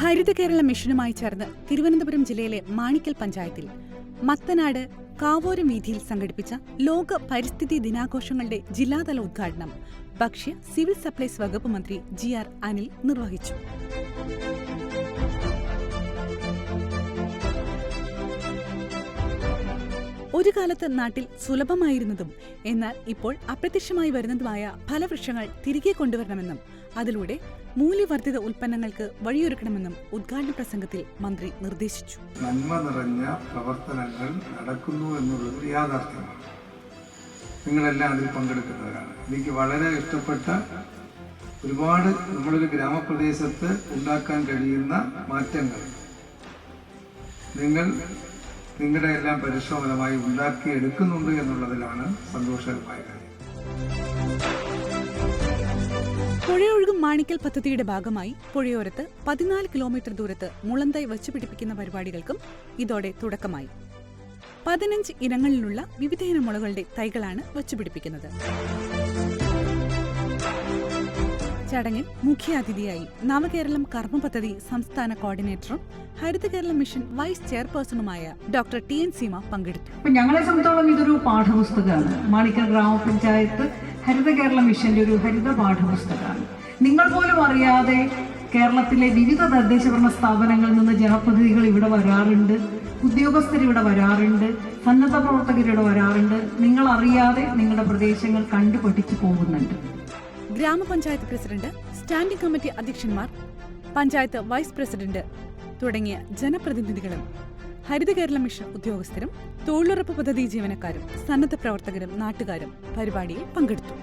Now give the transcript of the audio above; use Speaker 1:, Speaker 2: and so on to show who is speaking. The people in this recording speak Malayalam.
Speaker 1: ഹരിത കേരള മിഷനുമായി ചേർന്ന് തിരുവനന്തപുരം ജില്ലയിലെ മാണിക്കൽ പഞ്ചായത്തിൽ മത്തനാട് കാവോരം വീഥിയിൽ സംഘടിപ്പിച്ച ലോക പരിസ്ഥിതി ദിനാഘോഷങ്ങളുടെ ജില്ലാതല ഉദ്ഘാടനം ഭക്ഷ്യ സിവിൽ സപ്ലൈസ് വകുപ്പ് മന്ത്രി ജി ആർ അനിൽ നിർവഹിച്ചു. ഒരു കാലത്ത് നാട്ടിൽ സുലഭമായിരുന്നതും എന്നാൽ ഇപ്പോൾ അപ്രത്യക്ഷമായി വരുന്നതുമായ ഫലവൃക്ഷങ്ങൾ തിരികെ കൊണ്ടുവരണമെന്നും അതിലൂടെ മൂല്യവർദ്ധിത ഉൽപ്പന്നങ്ങൾക്ക് വഴിയൊരുക്കണമെന്നും ഉദ്ഘാടന പ്രസംഗത്തിൽ മന്ത്രി നിർദ്ദേശിച്ചു.
Speaker 2: നന്മ നിറഞ്ഞ പ്രവർത്തനങ്ങൾ നടക്കുന്നു എന്നുള്ളത് യാഥാർത്ഥ്യമാണ്. നിങ്ങളെല്ലാം അതിൽ പങ്കെടുക്കുന്നവരാണ്. എനിക്ക് വളരെ ഇഷ്ടപ്പെട്ട ഒരുപാട് നമ്മളൊരു ഗ്രാമപ്രദേശത്ത് ഉണ്ടാക്കാൻ കഴിയുന്ന മാറ്റങ്ങൾ. നിങ്ങൾ നിങ്ങളുടെ എല്ലാം പരിശ്രമമായി ഉണ്ടാക്കിയെടുക്കുന്നുണ്ട് എന്നുള്ളതിലാണ് സന്തോഷകരമായ കാര്യം.
Speaker 1: പുഴയൊഴുകും മാണിക്കൽ പദ്ധതിയുടെ ഭാഗമായി പുഴയോരത്ത് പതിനാല് കിലോമീറ്റർ ദൂരത്ത് മുളന്തൈ വച്ചുപിടിപ്പിക്കുന്ന പരിപാടികൾക്കും ഇതോടെ തുടക്കമായി. പതിനഞ്ച് ഇനങ്ങളിലുള്ള വിവിധയിനം മുളകളുടെ തൈകളാണ് വച്ചുപിടിപ്പിക്കുന്നത്. ചടങ്ങിൽ മുഖ്യാതിഥിയായി നവകേരളം കർമ്മ പദ്ധതി സംസ്ഥാന കോർഡിനേറ്ററും ഹരിത കേരളം മിഷൻ വൈസ് ചെയർപേഴ്സണുമായ ഡോക്ടർ ടി എൻ സീമ പങ്കെടുത്തു.
Speaker 3: ഞങ്ങളെ സംബന്ധിച്ചോളം ഇതൊരു പാഠപുസ്തകമാണ്. മാണിക്കൽ ഗ്രാമപഞ്ചായത്ത് ഹരിത കേരള മിഷന്റെ ഒരു ഹരിത പാഠപുസ്തകമാണ്. നിങ്ങൾ പോലും അറിയാതെ കേരളത്തിലെ വിവിധ തദ്ദേശ ഭരണ സ്ഥാപനങ്ങളിൽ നിന്ന് ജനപ്രതിനിധികൾ ഇവിടെ വരാറുണ്ട്. ഉദ്യോഗസ്ഥർ ഇവിടെ വരാറുണ്ട്. സന്നദ്ധ പ്രവർത്തകർ ഇവിടെ വരാറുണ്ട്. നിങ്ങൾ അറിയാതെ നിങ്ങളുടെ പ്രദേശങ്ങൾ കണ്ടു പഠിച്ചു പോകുന്നുണ്ട്.
Speaker 1: ഗ്രാമപഞ്ചായത്ത് പ്രസിഡന്റ് സ്റ്റാൻഡിംഗ് കമ്മിറ്റി അധ്യക്ഷന്മാർ പഞ്ചായത്ത് വൈസ് പ്രസിഡന്റ് തുടങ്ങിയ ജനപ്രതിനിധികളും ഹരിത കേരള മിഷൻ ഉദ്യോഗസ്ഥരും തൊഴിലുറപ്പ് പദ്ധതി ജീവനക്കാരും സന്നദ്ധ പ്രവർത്തകരും നാട്ടുകാരും പരിപാടിയിൽ പങ്കെടുത്തു.